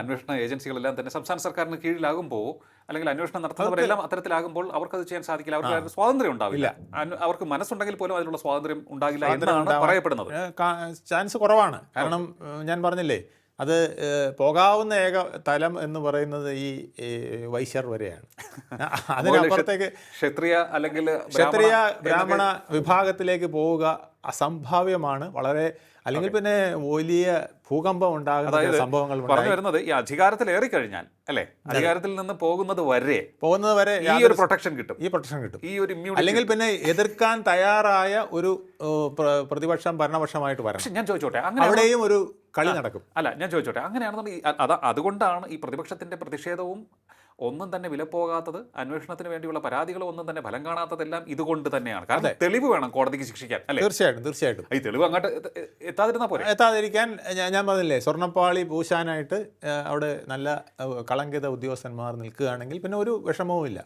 അന്വേഷണ ഏജൻസികളെല്ലാം തന്നെ സംസ്ഥാന സർക്കാരിന് കീഴിലാകുമ്പോൾ അല്ലെങ്കിൽ അന്വേഷണം നടത്തുന്നവരെല്ലാം അത്തരത്തിലാകുമ്പോൾ അവർക്കത് ചെയ്യാൻ സാധിക്കില്ല. അവർക്ക് സ്വാതന്ത്ര്യം ഉണ്ടാവില്ല. അവർക്ക് മനസ്സുണ്ടെങ്കിൽ പോലും അതിനുള്ള സ്വാതന്ത്ര്യം ഉണ്ടാകില്ല എന്നാണ് പറയപ്പെടുന്നത്. ചാൻസ് കുറവാണ്. കാരണം ഞാൻ പറഞ്ഞില്ലേ അത് പോകാവുന്ന ഏക തലം എന്ന് പറയുന്നത് ഈ വൈശ്യർ വരെയാണ്. അതിനപ്പുറത്തേക്ക് ക്ഷത്രിയ അല്ലെങ്കിൽ ക്ഷത്രിയ ബ്രാഹ്മണ വിഭാഗത്തിലേക്ക് പോവുക അസംഭാവ്യമാണ്. വളരെ അല്ലെങ്കിൽ പിന്നെ വലിയ ഭൂകമ്പം ഉണ്ടാകുന്ന സംഭവങ്ങൾ പറഞ്ഞു. വരുന്നത് ഈ അധികാരത്തിൽ ഏറിക്കഴിഞ്ഞാൽ അല്ലെ? അധികാരത്തിൽ നിന്ന് പോകുന്നത് വരെ പോകുന്നത് വരെ ഈ ഒരു പ്രൊട്ടക്ഷൻ കിട്ടും. ഈ പ്രൊട്ടക്ഷൻ കിട്ടും. ഈ ഒരു അല്ലെങ്കിൽ പിന്നെ എതിർക്കാൻ തയ്യാറായ ഒരു പ്രതിപക്ഷം ഭരണപക്ഷമായിട്ട് വരണം. ഞാൻ ചോദിച്ചോട്ടെ അങ്ങനെ അവിടെയും ഒരു കളി നടക്കും. അല്ല ഞാൻ ചോദിച്ചോട്ടെ. അങ്ങനെയാണെന്നുണ്ടെങ്കിൽ അത് അതാ അതുകൊണ്ടാണ് ഈ പ്രതിപക്ഷത്തിന്റെ പ്രതിഷേധവും ഒന്നും തന്നെ വില പോകാത്തത് അന്വേഷണത്തിന് വേണ്ടിയുള്ള പരാതികളും ഒന്നും തന്നെ ഫലം കാണാത്തതെല്ലാം ഇതുകൊണ്ട് തന്നെയാണ്. കാരണം തെളിവ് വേണം കോടതിക്ക് ശിക്ഷിക്കാൻ അല്ലെ? തീർച്ചയായിട്ടും തീർച്ചയായിട്ടും. ഈ തെളിവ് അങ്ങോട്ട് എത്താതിരുന്നാൽ പോലെ പോരെ? എത്താതിരിക്കാൻ ഞാൻ- പറഞ്ഞില്ലേ സ്വർണപ്പാളി പൂശാനായിട്ട് അവിടെ നല്ല കളങ്കിത ഉദ്യോഗസ്ഥന്മാർ നിൽക്കുകയാണെങ്കിൽ പിന്നെ ഒരു വിഷമവും ഇല്ല